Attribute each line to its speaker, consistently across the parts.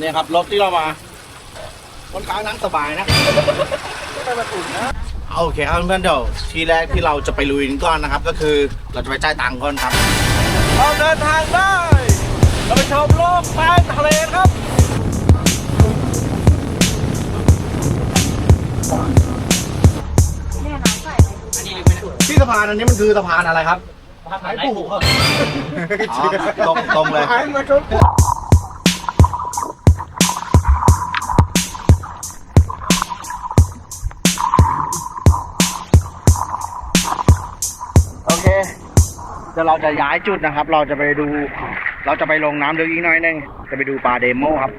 Speaker 1: เนี่ยครับรถที่เรามาค่อนข้างนั่งสบายนะโอเคครับเพื่อนๆเดี๋ยวทีแรกที่เราจะไปลุยกันก่อนนะครับ ก็คือเราจะไปจ่ายตังค์ก่อนครับเราเดินทางได้ เราไปชมโลกใต้ทะเลครับที่สะพานอันนี้มันคือสะพานอะไรครับสะพานไม้ผูกครับตรงตรงเลยโอ เดี๋ยวเราจะย้ายจุดนะครับ เราจะไปดู เราจะไปลงน้ำลึกอีกหน้อยหนึงจะไปดูปลาเดโมครับ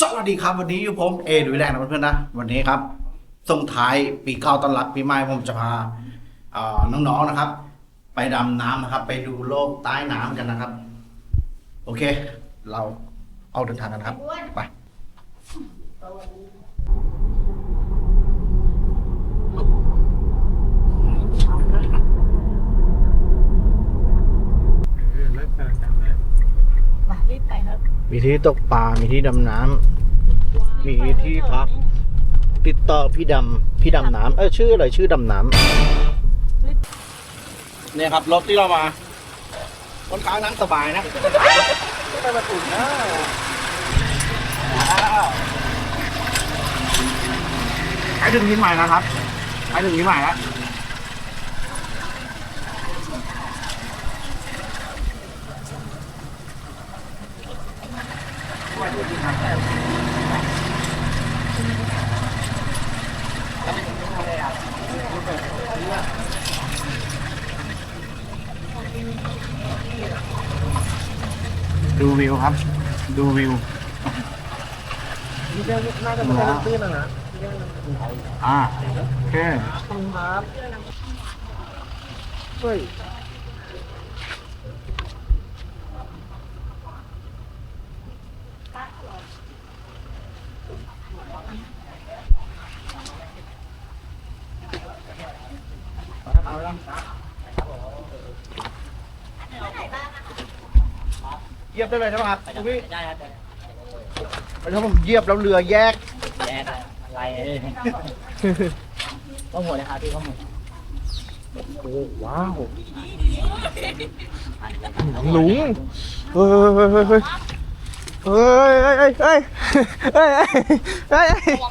Speaker 1: สวัสดีครับวันนี้อยู่ผมเอดุยแรงนะเพื่อนๆนะ วันนี้ครับส่งท้ายปีเก่าต้อนรับปีใหม่ผมจะพา น้องๆนะครับ ไปดำน้ำนะครับ ไปดูโลกใต้น้ำกันนะครับ โอเค เราเอาเดินทางกันครับ ไป
Speaker 2: รีบไปครับ
Speaker 1: มีที่ตกปลา มีที่ดำน้ำ มีที่พัก ติดต่อพี่ดำ พี่ดำน้ำ เออชื่ออะไร ชื่อดำน้ำ เนี่ยครับรถที่เรามาค่อนข้างนั่งสบายนะไปมาอุ่นะใกล้ถึงที่ใหม่แล้วครับใกล้ถึงที่ใหม่แล้ว ดูวิวครับ ดูวิว
Speaker 2: น่าจะเป็นตื้นนะนะ
Speaker 1: อ่าโอเค
Speaker 2: ครับเฮ้ย
Speaker 1: เหยียบได้เลยใช่ไหมครับคุณพี่
Speaker 3: ได้ครับ
Speaker 1: ถ้าผมเหยียบแล้วเรือแยก
Speaker 3: แย่อะไรข้อมูลเลยครับพี่ข้อมูล
Speaker 2: โอ้ว้าวหลุงเฮ้ยเฮ้ยเฮ้ยเฮ้ยเฮ้ยเฮ้ยเฮ้ยเฮ้ย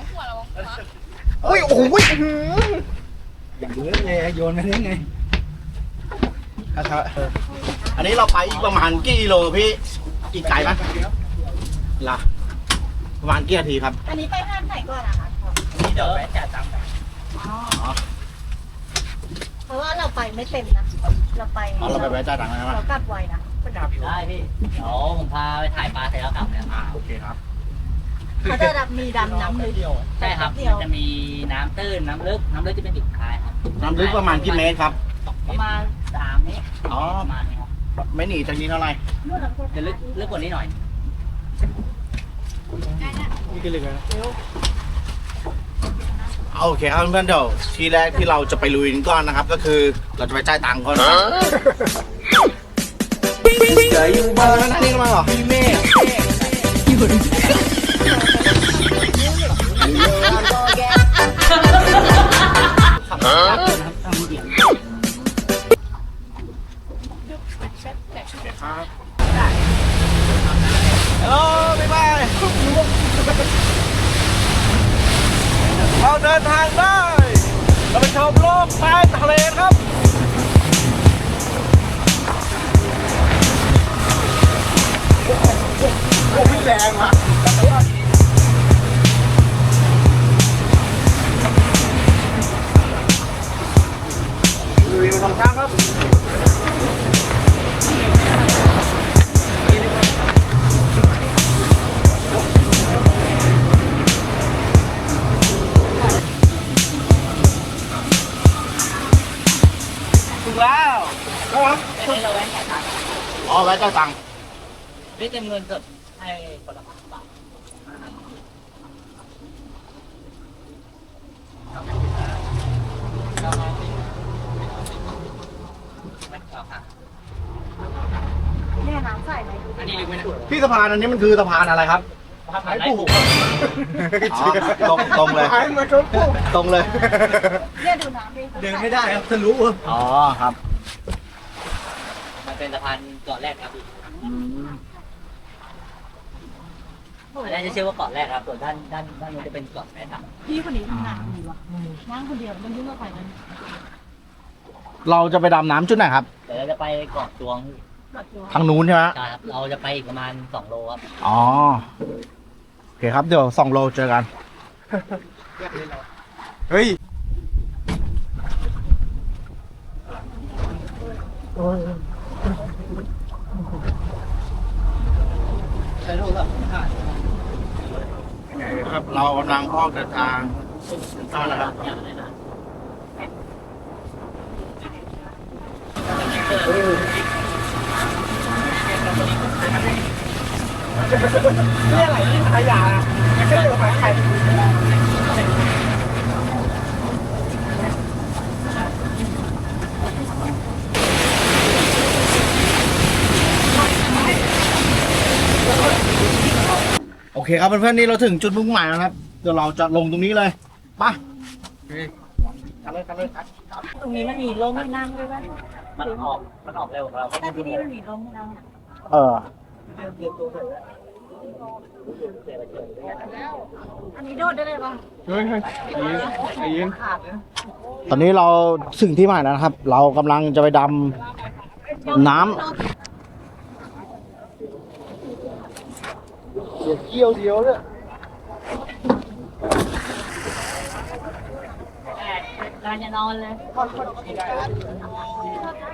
Speaker 2: เฮ้ยโอ้โห
Speaker 3: อย่างนี้เลยโยนมาได้ไง
Speaker 1: ครับ อันนี้เราไปอีกประมาณกี่กิโลพี่กี่ไกลไหมล่ะประมาณกี่นาทีครับ
Speaker 4: อันนี้ไปห้างไหนก่อนอะคะ
Speaker 3: นี่เดี๋ยวแม่จ่ายตังค์
Speaker 4: เพราะว่าเราไปไม่เต็มนะ เราไป
Speaker 1: เอาเราไปแวะจ่ายตังค์ได้ไหม
Speaker 4: เรากลับไวนะ
Speaker 3: ได้พี่ เดี๋ยวผมพาไปถ่ายปลาเสร็จแล้วกลับเนี่ย
Speaker 1: อ่าโอเคครับ
Speaker 4: เขาจะดับมีดำน้ำลึก
Speaker 3: ใช่ครับ
Speaker 4: เดียว
Speaker 3: จะมีน้ำตื้นน้ำลึก น้ำลึกจะเป็นจุดท้ายครับ
Speaker 1: น้ำลึกประมาณกี่เมตรครับ
Speaker 3: ประมาณสามเมตร
Speaker 1: อ๋อ
Speaker 3: ประมาณนี้ครับ
Speaker 1: ไม่หนีจากนี้เท่าไหร่
Speaker 3: จะลึกลึกกว่านี้หน่อย
Speaker 2: นี่กันเลยนะ
Speaker 1: โอเคครับเพื่อนๆเดี๋ยวทีแรกที่เราจะไปลุยกันก่อนนะครับ ก็คือเราจะไปจ่ายตังค์ก่อนนะครับเดี๋ยวอยู่บ้านนั่นนี่กันมาเหรอพี่เมฆ ถึงแล้วครับ
Speaker 3: อันนี้เราแว้นจ่ายตังค์
Speaker 1: อ๋อไว้จ่ายตังค์
Speaker 3: พี่เต็มเงินสดให้คนละพันบาทไม่เอาค่ะ
Speaker 4: เนี่ยน้ำใส่ไหม
Speaker 3: อันนี้ลึกไหมนะ
Speaker 1: ที่สะพานอันนี้มันคือสะพานอะไรครับ
Speaker 3: ทำไรผูก
Speaker 1: อ๋อตรงตรงเลย
Speaker 2: หายมาชนปุ๊บ
Speaker 1: ตรงเลย
Speaker 4: เนี่ยดูน้ำดิ
Speaker 2: เดินไม่ได้ครับทะลุ
Speaker 1: อ๋อครับ
Speaker 3: มัน เป็นสะพานเกาะแรกครับพี่อันนี้จะชื่อว่าเกาะแรกครับ ส่วนด้านด้านด้านนู้นจะเป็นเกาะแม่ทับ
Speaker 4: พี่คนนี้ทำงานดีว่ะนั่งคนเดียวมันยุ่งกับใครมัน
Speaker 1: เราจะไปดำน้ำจุดไหนครับ
Speaker 3: เดี๋ยวเราจะไปเกาะตวง
Speaker 4: แบบตัว
Speaker 1: ทางนู้นใช่ไหม
Speaker 3: ใช่ครับ เราจะไปอีกประมาณสองโลครับ
Speaker 1: อ๋อ โอเคครับ เดี๋ยวสองโลเจอกัน
Speaker 2: เฮ้ย
Speaker 3: ใช้โทรศัพท์ถ่าย
Speaker 1: ครับเรากำลังออกเดินทางเข้าแล้วครับ
Speaker 2: นี่อะไรนี่ขยะไม่ใช่เรื่องของใคร
Speaker 1: โอเคครับเพื่อนๆนี่เราถึงจุดมุ่งหมายแล้วนะครับ เดี๋ยวเราจะลงตรงนี้เลยไปกันเลยกันเลยครับ
Speaker 4: ตรงนี้มันมีร่มให้นั่งด้วยป่ะ
Speaker 3: มันออกมันออกเร็วกว่าเรา
Speaker 4: แต่ที่นี่มันมีร่มให้นั่ง
Speaker 1: เออ
Speaker 4: อันนี้โดดได้เลยป่ะ
Speaker 2: เฮ้ยเฮ้ยไอ้ยินไอ้ยิน
Speaker 4: ขาดเลย
Speaker 1: ตอนนี้เราถึงที่หมายแล้วนะครับ เรากำลังจะไปดำน้ำ
Speaker 2: เกี่ยวเดียวเนี่ย
Speaker 4: การจะนอนเลย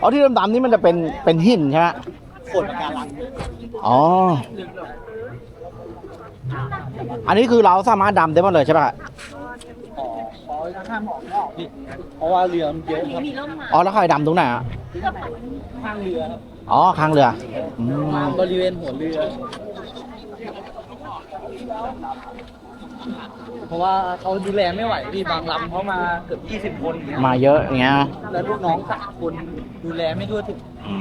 Speaker 1: อ๋อที่ดำๆนี่มันจะเป็นเป็นหินใช่ไหม
Speaker 3: ขนการลัง
Speaker 1: อ๋อ อันนี้คือเราสามารถดำได้หมดเลยใช่ปะ
Speaker 3: เพราะว่าเรือมันเยอะ
Speaker 4: อันนี้มีร่มมา
Speaker 1: อ๋อแล้วใครดำตรงไหนอะ
Speaker 3: ข้างเรือครับ
Speaker 1: อ๋อข้างเรืออืม
Speaker 3: บริเวณหัวเรือ เพราะว่าเขาดูแลไม่ไหวพี่บางลำเขามาเกือบ20 คนอย่างเงี้ย
Speaker 1: มาเยอะอย่างเงี้ย
Speaker 3: แล้วลูกน้องสามคนดูแลไม่ทั่วถึง
Speaker 1: อื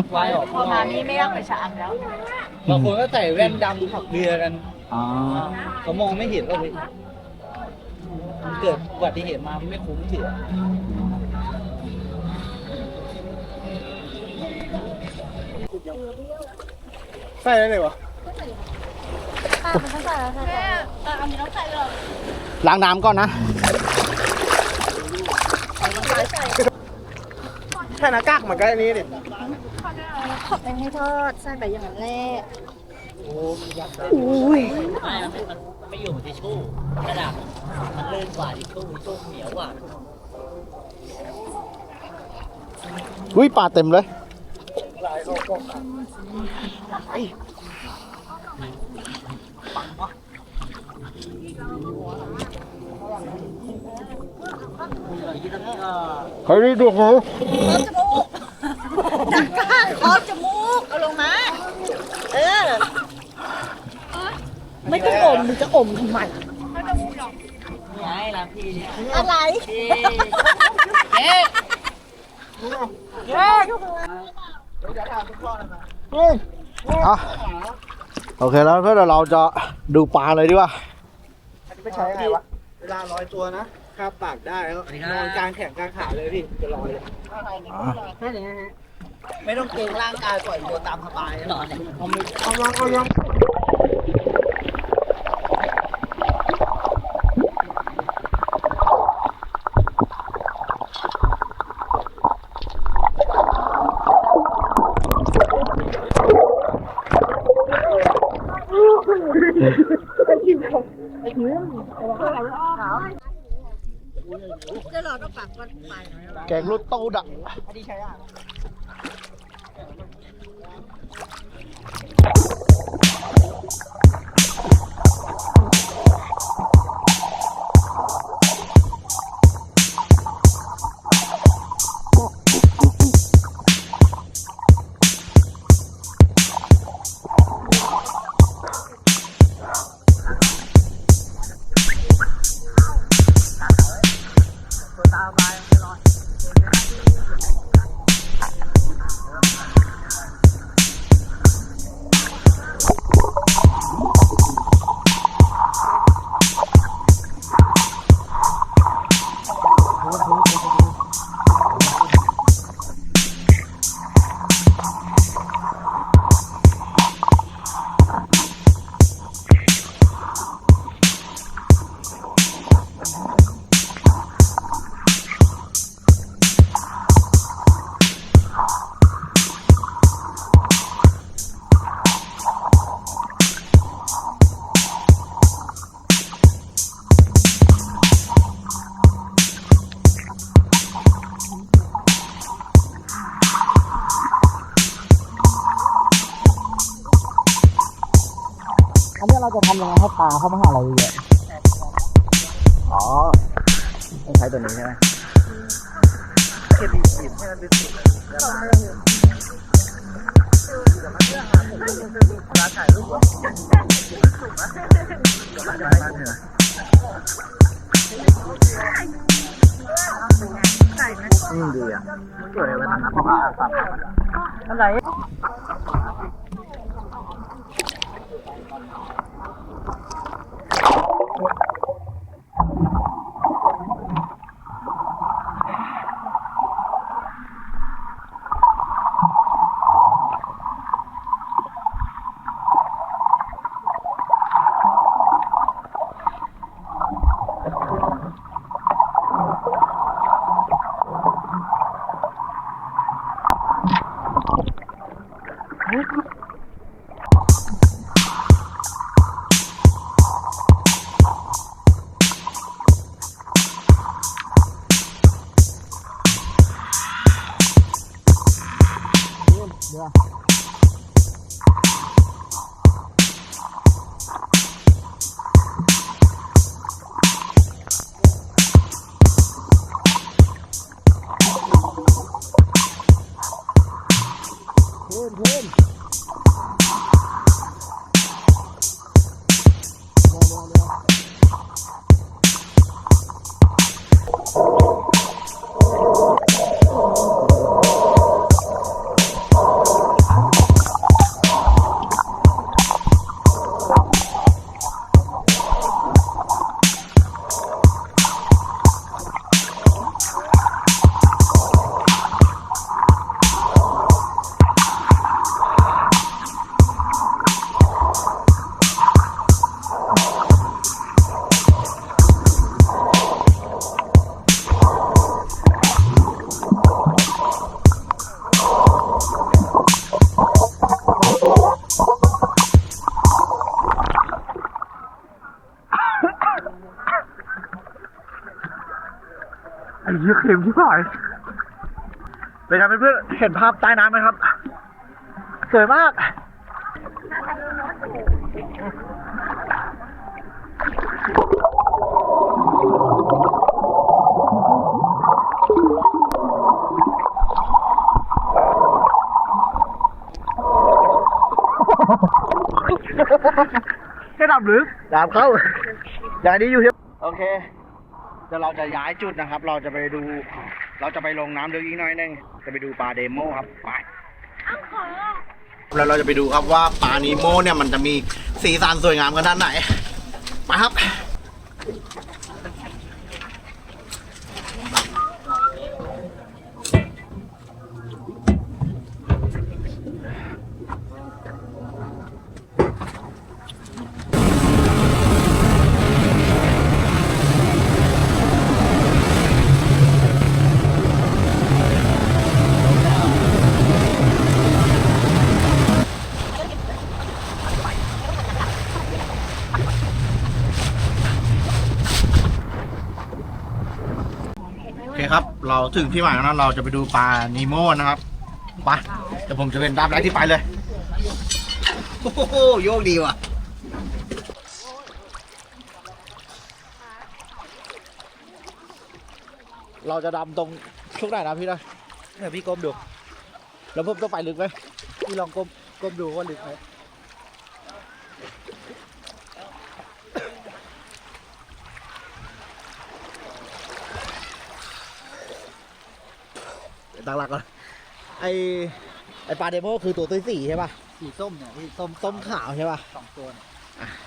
Speaker 1: ม
Speaker 3: วายออก
Speaker 4: พอมานี่ไม่ต้องไปชามแล้ว
Speaker 3: บางคนก็ใส่แว่นดำขับเรือกัน
Speaker 1: อ๋อ
Speaker 3: เขามองไม่เห็นเลยมันเกิดอุบัติเหตุมามันไม่คุ้มเสีย
Speaker 2: ใส่ได้เลยวะ
Speaker 4: ล้วใส่แม่เอออันนี้ต้องใส่เลย
Speaker 1: ล้างน้ำก่อนนะ
Speaker 2: แค่หน้ากากเหมือนกันอันนี้ดิ
Speaker 4: ขอบเป็นให้ทอดใส่ไปอย่างนั้นแหละ
Speaker 3: ไม่มันมันไม่อยู่ที่ชู่กระดาษมันลื่นกว่าที่ชู่ที่ชู่เหนียวกว่า
Speaker 1: อุ้ยปลาเต็มเลย เฮ้ยนี่ดูหู
Speaker 4: จังก้านคอจมูก เอาลงมา เออ ไม่ต้องอมหรือจะอมทำไม
Speaker 3: ไงล่ะพี่
Speaker 4: อะไร
Speaker 3: พี่
Speaker 4: เอ๊ะเอ๊ะ
Speaker 1: อะ โอเคแล้วเพื่อนเดี๋ยวเราจะดูปลาเลยดีกว่า
Speaker 2: อันนี้ไม่ใช้ยังไงวะ เวลาลอยตัวนะคาบปากได้แล้วนอนกลางแขนกลางขาเลยพี่จะลอยเลย
Speaker 3: ไม่ต้องเกรงร่างกายปล่อยตัวตามสบายนอนเนี่ย
Speaker 2: เอาลองเอาลอง
Speaker 4: จะรอต้องปักก่อนไป
Speaker 1: แกงรถตู้ดัก จะทำยังไงให้ปลาเข้ามาหาเราเยอะอ๋อต้องใช้ตัวนี้ใช่ไหมเก็บอีกให้มันเป็นสุดแล้วมาร้านถ่ายรูปวะร้านถ่ายรูปเหรออืมดีอะสวยเลยนะเพราะว่าสามอะไร ไยเค็มที่ผ่ายเป็นไงเพื่อนๆเห็นภาพใต้น้ำไหมครับ สวยมากแค่ดับหรือดับเข้า อย่างนี้อยู่เฮียโอเค ดี๋ยวเราจะย้ายจุดนะครับ เราจะไปดู เราจะไปลงน้ำลึกอีกหน้อยหนึงจะไปดูปลาเดโมครับไปแล้วเราจะไปดูครับว่าปลานีโมเนี่ยมันจะมีสีสันสวยงามกันด้านไหนไปครับ ถึงที่หมายแล้วนะเราจะไปดูปลานีโมนะครับไปเดี๋ยวผมจะเป็นตามแรกที่ไปเลยโอ้โหโยกดีว่ะเราจะดำตรงช่วงไหนนะพี่นะเนี่ยพี่ก้มดู แล้วผมต้องไปลึกไหมพี่ลองก้มก้มดูว่าลึกไหม ตั้งหลักก่อนไอไอปลาเดโมคือตัวตัวสีใช่ป่ะ
Speaker 5: สีส้มเนี่ยพี่ส้ม
Speaker 1: ส้มขาวใช่ป่ะ
Speaker 5: สองตัวเนี่ย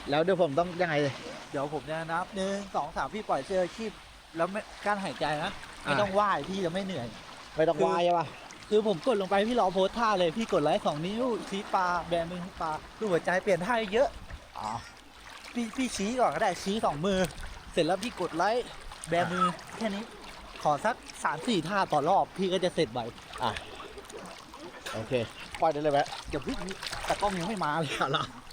Speaker 1: แล้วเดี๋ยวผมต้องยังไงเลย
Speaker 5: เดี๋ยวผมจะนับหนึ่งสองสามพี่ปล่อยเสื้อชีพแล้วไม่การหายใจนะไม่
Speaker 1: อ่า
Speaker 5: ต้องว่ายพี่จะไม่เหนื่อย
Speaker 1: ไม่ต้องวายใช่ป่ะ
Speaker 5: คือผมกดลงไปพี่รอโพสท่าเลยพี่กดไลค์สองนิ้วชี้ปลาแบมือชี้ปลารูปหัวใจเปลี่ยนท่าเยอะ
Speaker 1: อ๋อ
Speaker 5: พี่พี่ชี้ก่อนก็ได้ชี้สองมือ เสร็จแล้วพี่กดไลค์แบมือแค่นี้ข อสักสามสี่ท่าต่อรอบพี่ก็จะเสร็จไว
Speaker 1: โอเค ปล่อยได้เลยไหม
Speaker 5: เดี๋ยวพี่แต่กล้องยังไม่มาเลย
Speaker 1: เอาละ
Speaker 5: ค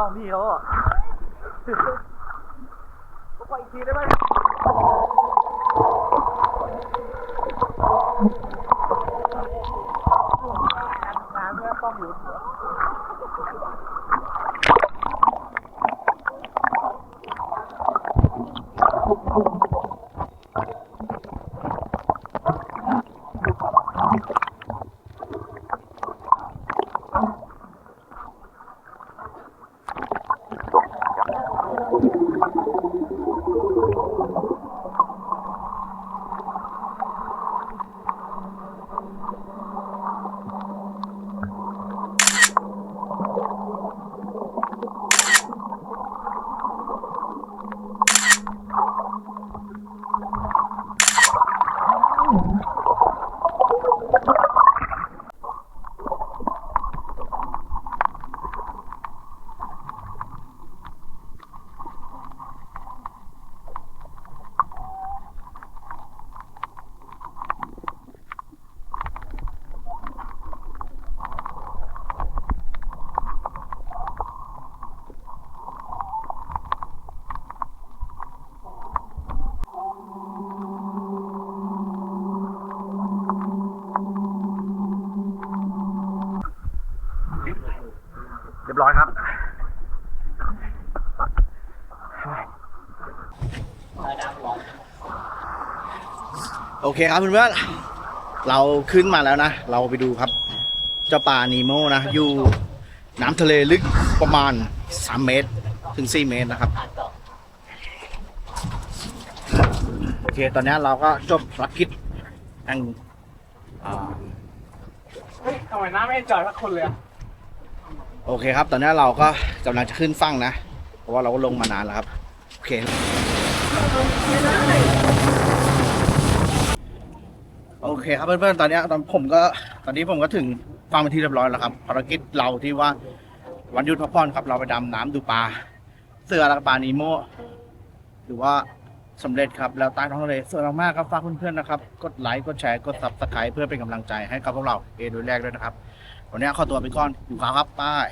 Speaker 5: กล้องพี่เขาอะก็อีกทีได้ไหมน้ำเนี่ยต้องอยู่
Speaker 1: เรียบร้อยครับ
Speaker 3: แล้วน้ำร้อน
Speaker 1: โอ เคครับเพื่อนๆเราขึ้นมาแล้วนะ เราไปดูครับเจ้าปลานีโมนะ อยู่น้ำทะเลลึกประมาณ 3 เมตร ถึง 4 เมตรนะครับ
Speaker 3: ผ่านต่อ
Speaker 1: โอเค ตอนนี้เราก็จบภารกิจอันอ่า
Speaker 5: ทำไมน้าไม่จอดสักคนเลยอะ
Speaker 1: โอโอเคครับ ตอนนี้เราก็กำลังจะขึ้นฝั่งนะ เพราะว่าเราก็ลงมานานแล้วครับ โอเคโอ เคครับเพื่อนๆตอนนี้ตอนผมก็ตอนนี้ผมก็ถึงฟังเป็นที่เรียบร้อยแล้วครับภารกิจเราที่ว่าวันหยุดพักผ่อนครับเราไปดำน้ำดูปลาเสือและปลานีโมถือว่าสำเร็จครับแล้วใต้ท้องทะเลสวยมากครับฝากเพื่อนๆนะครับกดไลค์กดแชร์กดซับสไครต์เพื่อเป็นกำลังใจให้กับพวกเราเอโดูแรกด้วยนะครับวันนี้ขอตัวไปก่อนอยู่ครับครับป้าย